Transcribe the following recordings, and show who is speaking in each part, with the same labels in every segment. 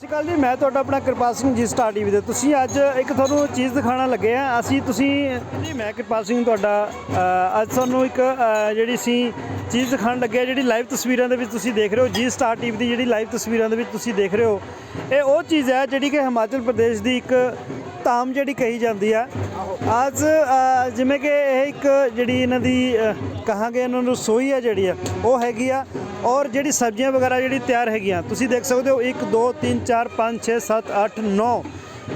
Speaker 1: ਸਤਿ ਸ਼੍ਰੀ ਅਕਾਲ ਜੀ, ਮੈਂ ਤੁਹਾਡਾ ਆਪਣਾ ਕਿਰਪਾਲ ਸਿੰਘ ਜੀ ਸਟਾਰ ਟੀਵੀ ਦੇ। ਤੁਸੀਂ ਅੱਜ ਇੱਕ ਤੁਹਾਨੂੰ ਚੀਜ਼ ਦਿਖਾਉਣ ਲੱਗੇ ਆ। ਅਸੀਂ, ਤੁਸੀਂ, ਜੀ, ਮੈਂ ਕਿਰਪਾਲ ਸਿੰਘ ਤੁਹਾਡਾ ਅੱਜ ਤੁਹਾਨੂੰ ਇੱਕ ਜਿਹੜੀ ਅਸੀਂ ਚੀਜ਼ ਦਿਖਾਉਣ ਲੱਗੇ ਆ, ਜਿਹੜੀ ਲਾਈਵ ਤਸਵੀਰਾਂ ਦੇ ਵਿੱਚ ਤੁਸੀਂ ਦੇਖ ਰਹੇ ਹੋ। ਜੀ ਸਟਾਰ ਟੀਵੀ ਦੀ ਜਿਹੜੀ ਲਾਈਵ ਤਸਵੀਰਾਂ ਦੇ ਵਿੱਚ ਤੁਸੀਂ ਦੇਖ ਰਹੇ ਹੋ। ਇਹ ਉਹ ਚੀਜ਼ ਹੈ ਜਿਹੜੀ ਕਿ ਹਿਮਾਚਲ ਪ੍ਰਦੇਸ਼ ਦੀ ਇੱਕ ਧਾਮ ਜਿਹੜੀ ਕਹੀ ਜਾਂਦੀ ਆ। ਅੱਜ ਜਿਵੇਂ ਕਿ ਇਹ ਇੱਕ ਜਿਹੜੀ ਇਹਨਾਂ ਦੀ ਕਹਾਂਗੇ ਇਹਨਾਂ ਨੂੰ ਰਸੋਈ ਹੈ ਜਿਹੜੀ ਆ, ਉਹ ਹੈਗੀ ਆ। ਔਰ ਜਿਹੜੀ ਸਬਜ਼ੀਆਂ ਵਗੈਰਾ ਜਿਹੜੀ ਤਿਆਰ ਹੈਗੀਆਂ, ਤੁਸੀਂ ਦੇਖ ਸਕਦੇ ਹੋ 1 2 3 4 5 6 7 8 9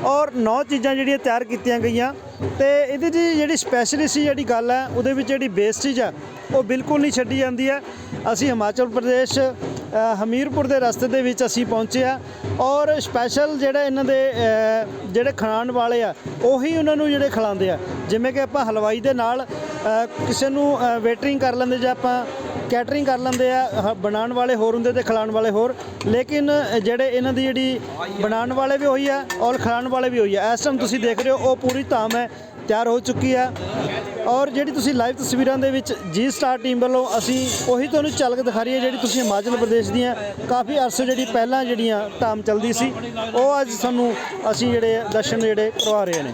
Speaker 1: ਔਰ 9 ਚੀਜ਼ਾਂ ਜਿਹੜੀਆਂ ਤਿਆਰ ਕੀਤੀਆਂ ਗਈਆਂ ਤੇ ਇਹਦੇ ਦੀ ਜਿਹੜੀ ਸਪੈਸ਼ਲਿਸਟ ਜਿਹੜੀ ਗੱਲ ਹੈ, ਉਹਦੇ ਵਿੱਚ ਜਿਹੜੀ ਬੇਸਟੇਜ ਆ ਉਹ ਬਿਲਕੁਲ ਨਹੀਂ ਛੱਡੀ ਜਾਂਦੀ ਹੈ। ਅਸੀਂ ਹਿਮਾਚਲ ਪ੍ਰਦੇਸ਼ ਹਮੀਰਪੁਰ ਦੇ ਰਸਤੇ ਦੇ ਵਿੱਚ ਅਸੀਂ ਪਹੁੰਚੇ ਆ ਔਰ ਸਪੈਸ਼ਲ ਜਿਹੜਾ ਇਹਨਾਂ ਦੇ ਜਿਹੜੇ ਖਾਣ ਵਾਲੇ ਆ, ਉਹੀ ਉਹਨਾਂ ਨੂੰ ਜਿਹੜੇ ਖਿਲਾਉਂਦੇ ਆ। ਜਿਵੇਂ ਕਿ ਆਪਾਂ ਹਲਵਾਈ ਦੇ ਨਾਲ ਕਿਸੇ ਨੂੰ ਵੇਟਰਿੰਗ ਕਰ ਲੈਂਦੇ ਜਾਂ ਆਪਾਂ ਕੈਟਰਿੰਗ ਕਰ ਲੈਂਦੇ ਆ, ਹ- ਬਣਾਉਣ ਵਾਲੇ ਹੋਰ ਹੁੰਦੇ ਤੇ ਖਿਲਾਉਣ ਵਾਲੇ ਹੋਰ। ਲੇਕਿਨ ਜਿਹੜੇ ਇਹਨਾਂ ਦੀ ਜਿਹੜੀ ਬਣਾਉਣ ਵਾਲੇ ਵੀ ਉਹੀ ਆ, ਔਰ ਖਿਲਾਉਣ ਵਾਲੇ ਵੀ ਉਹੀ ਆ, ਇਸ ਟਾਈਮ ਤੁਸੀਂ ਦੇਖ ਰਹੇ ਹੋ, ਉਹ ਪੂਰੀ ਧਾਮ ਹੈ, ਤਿਆਰ ਹੋ ਚੁੱਕੀ ਆ ਔਰ ਜਿਹੜੀ ਤੁਸੀਂ ਲਾਈਵ ਤਸਵੀਰਾਂ ਦੇ ਵਿੱਚ ਜੀ ਸਟਾਰ ਟੀਮ ਵੱਲੋਂ ਅਸੀਂ ਉਹੀ ਤੁਹਾਨੂੰ ਝਲਕ ਦਿਖਾ ਰਹੀ ਹੈ ਜਿਹੜੀ ਤੁਸੀਂ ਹਿਮਾਚਲ ਪ੍ਰਦੇਸ਼ ਦੀਆਂ ਕਾਫੀ ਅਰਸੇ ਜਿਹੜੀ ਪਹਿਲਾਂ ਜਿਹੜੀਆਂ ਧਾਮ ਚੱਲਦੀ ਸੀ, ਉਹ ਅੱਜ ਸਾਨੂੰ ਅਸੀਂ ਜਿਹੜੇ ਦਰਸ਼ਨ ਜਿਹੜੇ ਕਰਵਾ ਰਹੇ ਨੇ।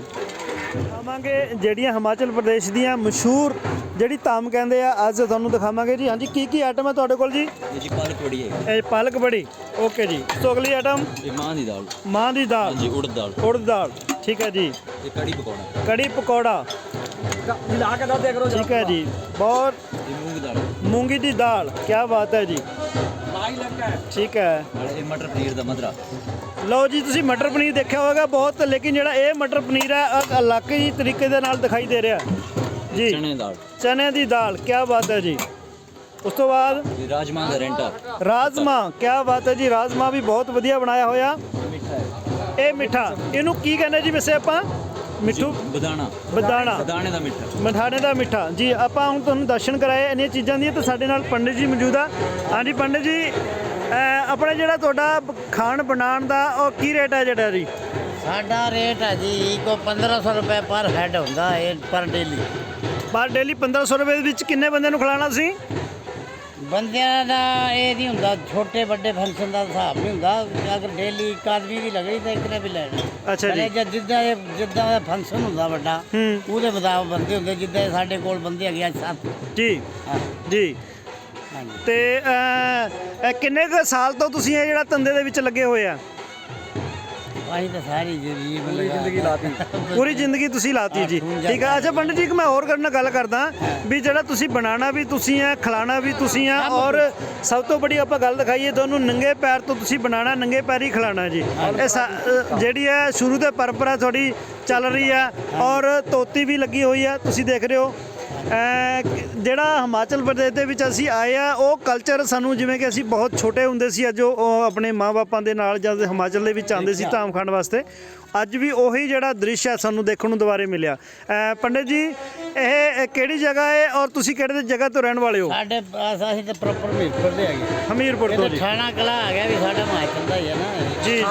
Speaker 1: ਦਿਖਾਵਾਂਗੇ ਜਿਹੜੀਆਂ ਹਿਮਾਚਲ ਪ੍ਰਦੇਸ਼ ਦੀਆਂ ਮਸ਼ਹੂਰ ਜਿਹੜੀ ਧਾਮ ਕਹਿੰਦੇ ਆ ਅੱਜ ਤੁਹਾਨੂੰ ਦਿਖਾਵਾਂਗੇ ਜੀ। ਹਾਂਜੀ ਕੀ ਕੀ ਆਈਟਮ ਹੈ ਤੁਹਾਡੇ ਕੋਲ ਜੀ?
Speaker 2: ਇਹ ਜੀ ਪਾਲਕ ਬੜੀ ਹੈ।
Speaker 1: ਇਹ ਪਾਲਕ ਬੜੀ ਓਕੇ ਜੀ। ਸੋ ਅਗਲੀ ਆਈਟਮ
Speaker 2: ਇਹ ਮਾਂ ਦੀ ਦਾਲ।
Speaker 1: ਮਾਂ ਦੀ ਦਾਲ।
Speaker 2: ਹਾਂਜੀ ਉੜਦ ਦਾਲ।
Speaker 1: ਉੜਦ ਦਾਲ ਠੀਕ ਹੈ ਜੀ।
Speaker 2: ਇਹ ਕੜੀ ਪਕੌੜਾ।
Speaker 1: ਕੜੀ ਪਕੌੜਾ।
Speaker 2: ਲਾ ਕੇ ਦੱਸਿਆ ਕਰੋ
Speaker 1: ਠੀਕ ਹੈ ਜੀ। ਬਹੁਤ
Speaker 2: ਮੂੰਗ ਦਾਲ।
Speaker 1: ਮੂੰਗੀ ਦੀ ਦਾਲ ਕੀ ਬਾਤ ਹੈ ਜੀ। ਠੀਕ ਹੈ।
Speaker 2: ਇਹ ਮਟਰ ਪਨੀਰ ਦਾ ਮਧਰਾ।
Speaker 1: ਲਓ ਜੀ ਤੁਸੀਂ ਮਟਰ ਪਨੀਰ ਦੇਖਿਆ ਹੋਵੇਗਾ ਬਹੁਤ ਲੇਕਿਨ ਜਿਹੜਾ ਇਹ ਮਟਰ ਪਨੀਰ ਹੈ ਅ- ਅਲੱਗ ਹੀ ਤਰੀਕੇ ਦੇ ਨਾਲ ਦਿਖਾਈ ਦੇ ਰਿਹਾ। ਜੀ।
Speaker 2: ਦੀ ਦਾਲ।
Speaker 1: ਚਨੇ ਦੀ ਦਾਲ ਕੀ ਬਾਤ ਹੈ ਜੀ। ਉਸ ਤੋਂ ਬਾਅਦ
Speaker 2: ਇਹ ਰਾਜਮਾ ਦਾ ਰੈਂਟਾ।
Speaker 1: ਰਾਜਮਾ ਕੀ ਬਾਤ ਹੈ ਜੀ ਰਾਜਮਾ ਵੀ ਬਹੁਤ ਵਧੀਆ ਬਣਾਇਆ ਹੋਇਆ। ਇਹ ਮਿੱਠਾ ਇਹਨੂੰ ਕੀ ਕਹਿੰਦੇ ਜੀ ਵੈਸੇ ਆਪਾਂ? ਮਿੱਠੂ?
Speaker 2: ਬਦਾਣਾ।
Speaker 1: ਬਦਾਣਾ।
Speaker 2: ਬਦਾਣੇ ਦਾ ਮਿੱਠਾ।
Speaker 1: ਮਠਾਣੇ ਦਾ ਮਿੱਠਾ। ਜੀ ਆਪਾਂ ਹੁਣ ਤੁਹਾਨੂੰ ਦਰਸ਼ਨ ਕਰਾਏ ਇੰਨੀਆਂ ਚੀਜ਼ਾਂ ਦੀਆਂ ਤੇ ਸਾਡੇ ਨਾਲ ਪੰਡਿਤ ਜੀ ਮੌਜੂਦ ਆ। ਹਾਂਜੀ ਪੰਡਿਤ ਜੀ ਆਪਣਾ ਜਿਹੜਾ ਤੁਹਾਡਾ ਖਾਣ ਬਣਾਉਣ ਦਾ ਉਹ ਕੀ ਰੇਟ ਹੈ ਜਿਹੜਾ ਜੀ?
Speaker 3: ਸਾਡਾ ਰੇਟ ਹੈ ਜੀ ਕੋ 1500 ਰੁਪਏ ਪਰ ਹੈਡ ਹੁੰਦਾ ਹੈ ਪਰ ਡੇਲੀ
Speaker 1: ਪਰ ਡੇਲੀ 1500 ਰੁਪਏ ਦੇ ਵਿੱਚ ਕਿੰਨੇ ਬੰਦੇ ਨੂੰ ਖਿਲਾਣਾ ਸੀ
Speaker 3: ਬੰਦਿਆਂ ਦਾ ਇਹ ਨਹੀਂ ਹੁੰਦਾ ਛੋਟੇ ਵੱਡੇ ਫੰਕਸ਼ਨ ਦਾ ਹਿਸਾਬ ਨਹੀਂ ਹੁੰਦਾ। ਅਗਰ ਡੇਲੀ ਇੱਕ ਆਦਮੀ ਦੀ ਲੱਗਣੀ ਤਾਂ ਇੱਕ ਨੇ ਵੀ ਲੈਣਾ।
Speaker 1: ਅੱਛਾ ਜੀ।
Speaker 3: ਇਹ ਜਦ ਜਿੱਦਾਂ ਇਹ ਜਿੱਦਾਂ ਦਾ ਫੰਕਸ਼ਨ ਹੁੰਦਾ ਵੱਡਾ ਉਹਦੇ ਮੁਤਾਬਕ ਬੰਦੇ ਹੁੰਦੇ ਜਿੱਦਾਂ ਇਹ ਸਾਡੇ ਕੋਲ ਬੰਦੇ ਹੈਗੇ ਆ ਸੱਤ।
Speaker 1: ਜੀ। ਜੀ। ਤੇ ਅਹ, ਇਹ ਕਿੰਨੇ ਕੁ ਸਾਲ ਤੋਂ ਤੁਸੀਂ ਇਹ ਜਿਹੜਾ ਧੰਦੇ ਦੇ ਵਿੱਚ ਲੱਗੇ ਹੋਏ ਆ?
Speaker 3: ਅਸੀਂ ਤਾਂ ਸਾਰੀ ਜ਼ਿੰਦਗੀ ਪੂਰੀ ਜ਼ਿੰਦਗੀ ਲਾਤੀ।
Speaker 1: ਪੂਰੀ ਜ਼ਿੰਦਗੀ ਤੁਸੀਂ ਲਾਤੀ ਜੀ। ਠੀਕ ਹੈ ਅੱਛਾ ਪੰਡਿਤ ਜੀ ਇੱਕ ਮੈਂ ਹੋਰ ਕਰਨ ਨਾਲ ਗੱਲ ਕਰਦਾ ਵੀ ਜਿਹੜਾ ਤੁਸੀਂ ਬਣਾਉਣਾ ਵੀ ਤੁਸੀਂ ਆ ਖਿਲਾਣਾ ਵੀ ਤੁਸੀਂ ਆ ਔਰ ਸਭ ਤੋਂ ਬੜੀ ਆਪਾਂ ਗੱਲ ਦਿਖਾਈਏ ਤੁਹਾਨੂੰ ਨੰਗੇ ਪੈਰ ਤੋਂ ਤੁਸੀਂ ਬਣਾਉਣਾ ਨੰਗੇ ਪੈਰ ਹੀ ਖਿਲਾਣਾ ਜੀ। ਇਹ ਸਾ- ਅ, ਜਿਹੜੀ ਹੈ ਸ਼ੁਰੂ ਤੋਂ ਪਰੰਪਰਾ ਤੁਹਾਡੀ ਚੱਲ ਰਹੀ ਆ ਔਰ ਤੋਤੀ ਵੀ ਲੱਗੀ ਹੋਈ ਆ ਤੁਸੀਂ ਦੇਖ ਰਹੇ ਹੋ। ਜਿਹੜਾ ਹਿਮਾਚਲ ਪ੍ਰਦੇਸ਼ ਦੇ ਵਿੱਚ ਅਸੀਂ ਆਏ ਆ ਉਹ ਕਲਚਰ ਸਾਨੂੰ ਜਿਵੇਂ ਕਿ ਅਸੀਂ ਬਹੁਤ ਛੋਟੇ ਹੁੰਦੇ ਸੀ ਅੱਜ ਉਹ ਆਪਣੇ ਮਾਪਿਆਂ ਦੇ ਨਾਲ ਜਦ ਹਿਮਾਚਲ ਦੇ ਵਿੱਚ ਆਉਂਦੇ ਸੀ ਧਾਮ ਖਾਣ ਵਾਸਤੇ। ਅੱਜ ਵੀ ਉਹੀ ਜਿਹੜਾ ਦ੍ਰਿਸ਼ ਹੈ ਸਾਨੂੰ ਦੇਖਣ ਨੂੰ ਦੁਬਾਰੇ ਮਿਲਿਆ। ਪੰਡਿਤ ਜੀ ਇਹ ਕਿਹੜੀ ਜਗ੍ਹਾ ਹੈ ਔਰ ਤੁਸੀਂ ਕਿਹੜੇ ਜਗ੍ਹਾ ਤੋਂ ਰਹਿਣ ਵਾਲੇ ਹੋ?
Speaker 3: ਸਾਡੇ ਪਾਸ ਅਸੀਂ ਤਾਂ ਪ੍ਰੋਪਰ ਮੀਟਰ ਦੇ ਹੈਗੇ।
Speaker 1: ਹਮੀਰਪੁਰ ਤੋਂ ਜੀ।
Speaker 3: ਠਾਣਾ ਕਲਾ ਆ ਗਿਆ ਵੀ ਸਾਡਾ ਹਿਮਾਚਲ ਦਾ ਹੀ ਹੈ ਨਾ।
Speaker 1: ਜੀ ਜੀ।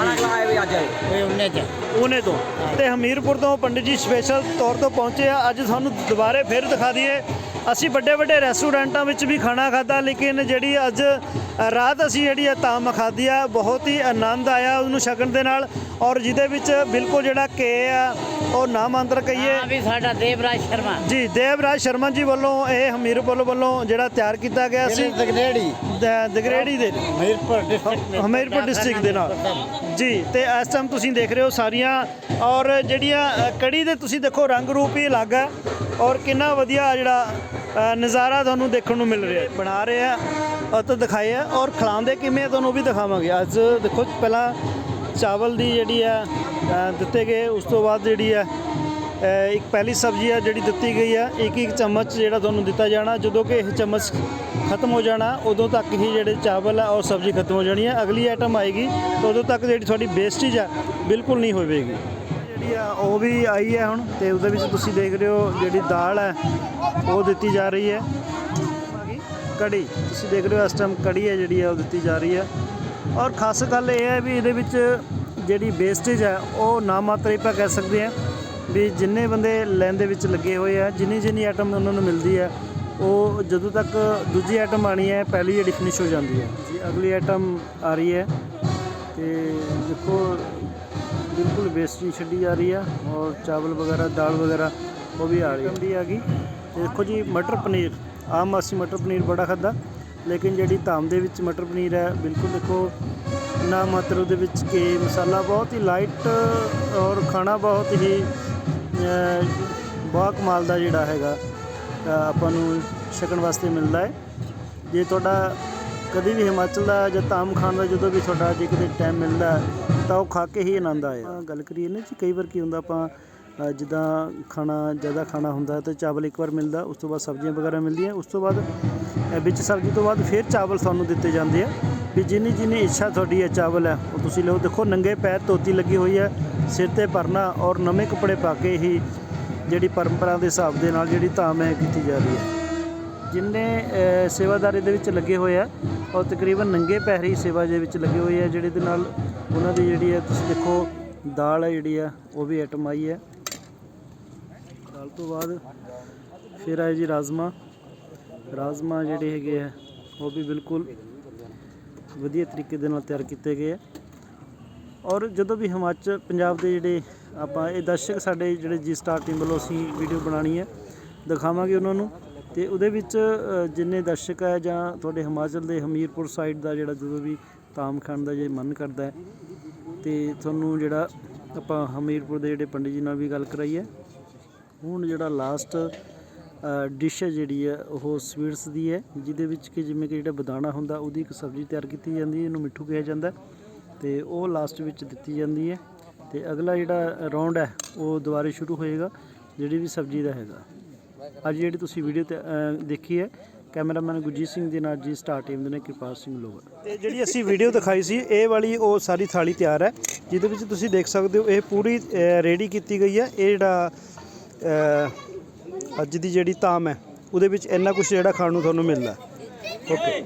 Speaker 3: ਕੋਈ ਉਹਨੇ ਚ।
Speaker 1: ਉਹਨੇ ਤੋਂ। ਤੇ ਹਮੀਰਪੁਰ ਤੋਂ ਪੰਡਿਤ ਜੀ ਸਪੈਸ਼ਲ ਤੌਰ ਤੋਂ ਪਹੁੰਚੇ ਆ। ਅੱਜ ਤੁਹਾਨੂੰ ਦੁਬਾਰੇ ਫਿਰ ਦਿਖਾ ਦਈਏ ਅਸੀਂ ਵੱਡੇ ਵੱਡੇ ਰੈਸਟੋਰੈਂਟਾਂ ਵਿੱਚ ਵੀ ਖਾਣਾ ਖਾਦਾ ਲੇਕਿਨ ਜਿਹੜੀ ਅੱਜ ਰਾਤ ਅਸੀਂ ਜਿਹੜੀ ਆ ਤਾਮ ਖਾਧੀ ਆ, ਬਹੁਤ ਹੀ ਆਨੰਦ ਆਇਆ ਉਹਨੂੰ ਛਕਣ ਦੇ ਨਾਲ ਔਰ ਜਿਹਦੇ ਵਿੱਚ ਬਿਲਕੁਲ ਜਿਹੜਾ ਕੇ ਆ ਉਹ ਨਾਮਾਂਤਰ ਕਹੀਏ।
Speaker 3: ਹਾਂ ਵੀ ਸਾਡਾ ਦੇਵਰਾਜ ਸ਼ਰਮਾ।
Speaker 1: ਜੀ ਦੇਵਰਾਜ ਸ਼ਰਮਾ ਜੀ ਵੱਲੋਂ ਇਹ ਹਮੀਰਪੁਰ ਵੱਲੋਂ ਜਿਹੜਾ ਤਿਆਰ ਕੀਤਾ ਗਿਆ ਸੀ।
Speaker 3: ਦਗਨੇੜੀ?
Speaker 1: ਦ- ਦਗਰੇੜੀ ਦੇ।
Speaker 3: ਹਮੀਰਪੁਰ ਡਿਸਟ੍ਰਿਕਟ ਦੇ
Speaker 1: ਹਮੀਰਪੁਰ ਡਿਸਟ੍ਰਿਕਟ ਦੇ ਨਾਲ। ਜੀ ਤੇ ਇਸ ਟਾਈਮ ਤੁਸੀਂ ਦੇਖ ਰਹੇ ਹੋ ਸਾਰੀਆਂ। ਔਰ ਜਿਹੜੀਆਂ ਕੜੀ ਦੇ ਤੁਸੀਂ ਦੇਖੋ ਰੰਗ ਰੂਪ ਹੀ ਅਲੱਗ ਹੈ ਔਰ ਕਿੰਨਾ ਵਧੀਆ ਜਿਹੜਾ ਨਜ਼ਾਰਾ ਤੁਹਾਨੂੰ ਦੇਖਣ ਨੂੰ ਮਿਲ ਰਿਹਾ ਹੈ। ਬਣਾ ਰਹੇ ਆ ਉਹ ਤਾਂ ਦਿਖਾਏ ਆ। ਔਰ ਖਿਲਾਉਂਦੇ ਕਿਵੇਂ ਆ ਤੁਹਾਨੂੰ ਉਹ ਵੀ ਦਿਖਾਵਾਂਗੇ। ਅੱਜ ਦੇਖੋ ਪਹਿਲਾਂ ਚਾਵਲ ਦੀ ਜਿਹੜੀ ਹੈ ਦਿੱਤੇ ਗਏ, ਉਸ ਤੋਂ ਬਾਅਦ ਜਿਹੜੀ ਹੈ ਇੱਕ ਪਹਿਲੀ ਸਬਜ਼ੀ ਹੈ ਜਿਹੜੀ ਦਿੱਤੀ ਗਈ ਹੈ, ਇੱਕ ਇੱਕ ਚਮਚ ਜਿਹੜਾ ਤੁਹਾਨੂੰ ਦਿੱਤਾ ਜਾਣਾ, ਜਦੋਂ ਕਿ ਇਹ ਚਮਚ ਖਤਮ ਹੋ ਜਾਣਾ, ਉਦੋਂ ਤੱਕ ਹੀ ਜਿਹੜੇ ਚਾਵਲ ਆ ਔਰ ਸਬਜ਼ੀ ਖਤਮ ਹੋ ਜਾਣੀ ਹੈ। ਅਗਲੀ ਆਈਟਮ ਆਏਗੀ ਤਾਂ ਉਦੋਂ ਤੱਕ ਜਿਹੜੀ ਤੁਹਾਡੀ ਵੇਸਟੇਜ ਹੈ ਬਿਲਕੁਲ ਨਹੀਂ ਹੋਵੇਗੀ। ਜਿਹੜੀ ਆ, ਉਹ ਵੀ ਆਈ ਹੈ ਹੁਣ, ਤੇ ਉਹਦੇ ਵਿੱਚ ਤੁਸੀਂ ਦੇਖ ਰਹੇ ਹੋ ਜਿਹੜੀ ਦਾਲ ਹੈ, ਉਹ ਦਿੱਤੀ ਜਾ ਰਹੀ ਹੈ। ਕੜੀ, ਤੁਸੀਂ ਦੇਖ ਰਹੇ ਹੋ ਇਸ ਟਾਈਮ ਕੜੀ ਹੈ ਜਿਹੜੀ ਆ ਉਹ ਦਿੱਤੀ ਜਾ ਰਹੀ ਹੈ। ਔਰ ਖਾਸ ਗੱਲ ਇਹ ਹੈ ਵੀ ਇਹਦੇ ਵਿੱਚ ਜਿਹੜੀ ਵੇਸਟੇਜ ਹੈ ਉਹ ਨਾ ਮਾਤਰ ਹੀ ਆਪਾਂ ਕਹਿ ਸਕਦੇ ਹਾਂ ਵੀ ਜਿੰਨੇ ਬੰਦੇ ਲਾਈਨ ਦੇ ਵਿੱਚ ਲੱਗੇ ਹੋਏ ਆ ਜਿੰਨੀ ਜਿੰਨੀ ਆਈਟਮ ਉਹਨਾਂ ਨੂੰ ਮਿਲਦੀ ਹੈ ਉਹ ਜਦੋਂ ਤੱਕ ਦੂਜੀ ਆਈਟਮ ਆਣੀ ਹੈ ਪਹਿਲੀ ਜਿਹੜੀ ਫਿਨਿਸ਼ ਹੋ ਜਾਂਦੀ ਹੈ। ਜੀ ਅਗਲੀ ਆਈਟਮ ਆ ਰਹੀ ਹੈ ਤੇ ਦੇਖੋ ਬਿਲਕੁਲ ਵੇਸਟ ਨਹੀਂ ਛੱਡੀ ਜਾ ਰਹੀ ਆ ਔਰ ਚਾਵਲ ਵਗੈਰਾ ਦਾਲ ਵਗੈਰਾ ਉਹ ਵੀ ਆ ਰਹੀ ਗੰਦੀ ਆ ਗਈ। ਦੇਖੋ ਜੀ ਮਟਰ ਪਨੀਰ ਆਮ ਅਸੀਂ ਮਟਰ ਪਨੀਰ ਬੜਾ ਖਾਦਾ ਲੇਕਿਨ ਜਿਹੜੀ ਧਾਮ ਦੇ ਵਿੱਚ ਮਟਰ ਪਨੀਰ ਹੈ ਬਿਲਕੁਲ ਦੇਖੋ ਨਾ ਮਾਤਰ ਉਹਦੇ ਵਿੱਚ ਕਿ ਮਸਾਲਾ ਬਹੁਤ ਹੀ ਲਾਈਟ ਔਰ ਖਾਣਾ ਬਹੁਤ ਹੀ ਅਹ, ਬਹੁਤ ਕਮਾਲ ਦਾ ਜਿਹੜਾ ਹੈਗਾ ਆਪਾਂ ਨੂੰ ਛਕਣ ਵਾਸਤੇ ਮਿਲਦਾ ਹੈ। ਜੇ ਤੁਹਾਡਾ ਕਦੀ ਵੀ ਹਿਮਾਚਲ ਦਾ ਜਾਂ ਤਾਮ ਖਾਣ ਦਾ ਜਦੋਂ ਵੀ ਤੁਹਾਡਾ ਜੇ ਕਿਤੇ ਟਾਈਮ ਮਿਲਦਾ ਤਾਂ ਉਹ ਖਾ ਕੇ ਹੀ ਆਨੰਦ ਆਇਆ ਗੱਲ ਕਰੀਏ ਨਾ ਜੀ ਕਈ ਵਾਰ ਕੀ ਹੁੰਦਾ ਆਪਾਂ ਜਿੱਦਾਂ ਖਾਣਾ, ਜ਼ਿਆਦਾ ਖਾਣਾ ਹੁੰਦਾ ਤਾਂ ਚਾਵਲ ਇੱਕ ਵਾਰ ਮਿਲਦਾ, ਉਸ ਤੋਂ ਬਾਅਦ ਸਬਜ਼ੀਆਂ ਵਗੈਰਾ ਮਿਲਦੀਆਂ, ਉਸ ਤੋਂ ਬਾਅਦ ਵਿੱਚ ਸਬਜ਼ੀ ਤੋਂ ਬਾਅਦ ਫਿਰ ਚਾਵਲ ਤੁਹਾਨੂੰ ਦਿੱਤੇ ਜਾਂਦੇ ਆ। ਵੀ ਜਿੰਨੀ ਜਿੰਨੀ ਇੱਛਾ ਤੁਹਾਡੀ ਹੈ ਚਾਵਲ ਹੈ, ਉਹ ਤੁਸੀਂ ਲਓ। ਦੇਖੋ, ਨੰਗੇ ਪੈਰ ਧੋਤੀ ਲੱਗੀ ਹੋਈ ਹੈ, ਸਿਰ ਤੇ ਭਰਨਾ ਔਰ ਨਵੇਂ ਕੱਪੜੇ ਪਾ ਕੇ ਹੀ ਜਿਹੜੀ ਪਰੰਪਰਾ ਦੇ ਹਿਸਾਬ ਦੇ ਨਾਲ ਜਿਹੜੀ ਧਾਮ ਹੈ ਕੀਤੀ ਜਾ ਰਹੀ ਹੈ। ਜਿੰਨੇ ਸੇਵਾਦਾਰੀ ਦੇ ਵਿੱਚ ਲੱਗੇ ਹੋਏ ਆ ਔਰ ਤਕਰੀਬਨ ਨੰਗੇ ਪੈਰ ਹੀ ਸੇਵਾ ਦੇ ਵਿੱਚ ਲੱਗੇ ਹੋਏ ਆ, ਜਿਹੜੇ ਦੇ ਨਾਲ ਉਹਨਾਂ ਦੀ ਜਿਹੜੀ ਹੈ, ਤੁਸੀਂ ਦੇਖੋ, ਦਾਲ ਹੈ ਜਿਹੜੀ ਆ ਉਹ ਵੀ ਆਈਟਮ ਆਈ ਹੈ। ਦਾਲ ਤੋਂ ਬਾਅਦ ਫਿਰ ਆਏ ਜੀ ਰਾਜਮਾ। ਰਾਜਮਾ ਜਿਹੜੇ ਹੈਗੇ ਆ, ਉਹ ਵੀ ਬਿਲਕੁਲ ਵਧੀਆ ਤਰੀਕੇ ਦੇ ਨਾਲ ਤਿਆਰ ਕੀਤੇ ਗਏ ਆ। ਔਰ ਜਦੋਂ ਵੀ ਹਿਮਾਚਲ ਪੰਜਾਬ ਦੇ ਜਿਹੜੇ ਆਪਾਂ, ਇਹ ਦਰਸ਼ਕ ਸਾਡੇ ਜਿਹੜੇ ਜੀ ਸਟਾਰ ਟੀਮ ਵੱਲੋਂ ਅਸੀਂ ਵੀਡੀਓ ਬਣਾਉਣੀ ਹੈ ਦਿਖਾਵਾਂਗੇ ਉਹਨਾਂ ਨੂੰ। ਤੇ ਉਹਦੇ ਵਿੱਚ ਜਿੰਨੇ ਦਰਸ਼ਕ ਹੈ ਜਾਂ ਤੁਹਾਡੇ ਹਿਮਾਚਲ ਦੇ ਹਮੀਰਪੁਰ ਸਾਈਡ ਦਾ ਜਿਹੜਾ ਜਦੋਂ ਵੀ ਤਾਮ ਖਾਣ ਦਾ ਜੇ ਮਨ ਕਰਦਾ ਹੈ, ਤੇ ਤੁਹਾਨੂੰ ਜਿਹੜਾ ਆਪਾਂ ਹਮੀਰਪੁਰ ਦੇ ਜਿਹੜੇ ਪੰਡਿਤ ਜੀ ਨਾਲ ਵੀ ਗੱਲ ਕਰਾਈ ਹੈ। ਹੁਣ ਜਿਹੜਾ ਲਾਸਟ ਡਿਸ਼ ਹੈ ਜਿਹੜੀ ਹੈ, ਉਹ ਸਵੀਟਸ ਦੀ ਹੈ, ਜਿਹਦੇ ਵਿੱਚ ਕਿ ਜਿਵੇਂ ਕਿ ਜਿਹੜਾ ਬਦਾਣਾ ਹੁੰਦਾ, ਉਹਦੀ ਇੱਕ ਸਬਜ਼ੀ ਤਿਆਰ ਕੀਤੀ ਜਾਂਦੀ ਹੈ, ਇਹਨੂੰ ਮਿੱਠੂ ਕਿਹਾ ਜਾਂਦਾ ਹੈ ਤੇ ਉਹ ਲਾਸਟ ਵਿੱਚ ਦਿੱਤੀ ਜਾਂਦੀ ਹੈ ਤੇ ਅਗਲਾ ਜਿਹੜਾ ਰਾਉਂਡ ਹੈ, ਉਹ ਦੁਬਾਰੇ ਸ਼ੁਰੂ ਹੋਏਗਾ, ਜਿਹੜੀ ਵੀ ਸਬਜ਼ੀ ਦਾ ਹੈਗਾ। ਅੱਜ ਜਿਹੜੀ ਤੁਸੀਂ ਵੀਡੀਓ ਤੇ ਦੇਖੀ ਹੈ ਕੈਮਰਾਮੈਨ ਗੁਰਜੀਤ ਸਿੰਘ ਦੇ ਨਾਲ ਜੀ ਸਟਾਰ ਟੀਮ ਦੇ ਨੇ, ਕਿਰਪਾਲ ਸਿੰਘ ਲੋਗਰ ਤੇ ਜਿਹੜੀ ਅਸੀਂ ਵੀਡੀਓ ਦਿਖਾਈ ਸੀ, ਇਹ ਵਾਲੀ ਉਹ ਸਾਰੀ ਥਾਲੀ ਤਿਆਰ ਹੈ, ਜਿਹਦੇ ਵਿੱਚ ਤੁਸੀਂ ਦੇਖ ਸਕਦੇ ਹੋ, ਇਹ ਪੂਰੀ ਰੈਡੀ ਕੀਤੀ ਗਈ ਹੈ, ਇਹ ਜਿਹੜਾ ਅੱਜ ਦੀ ਜਿਹੜੀ ਧਾਮ ਹੈ, ਉਹਦੇ ਵਿੱਚ ਇੰਨਾ ਕੁਝ ਜਿਹੜਾ ਖਾਣ ਨੂੰ ਤੁਹਾਨੂੰ ਮਿਲਦਾ ਓਕੇ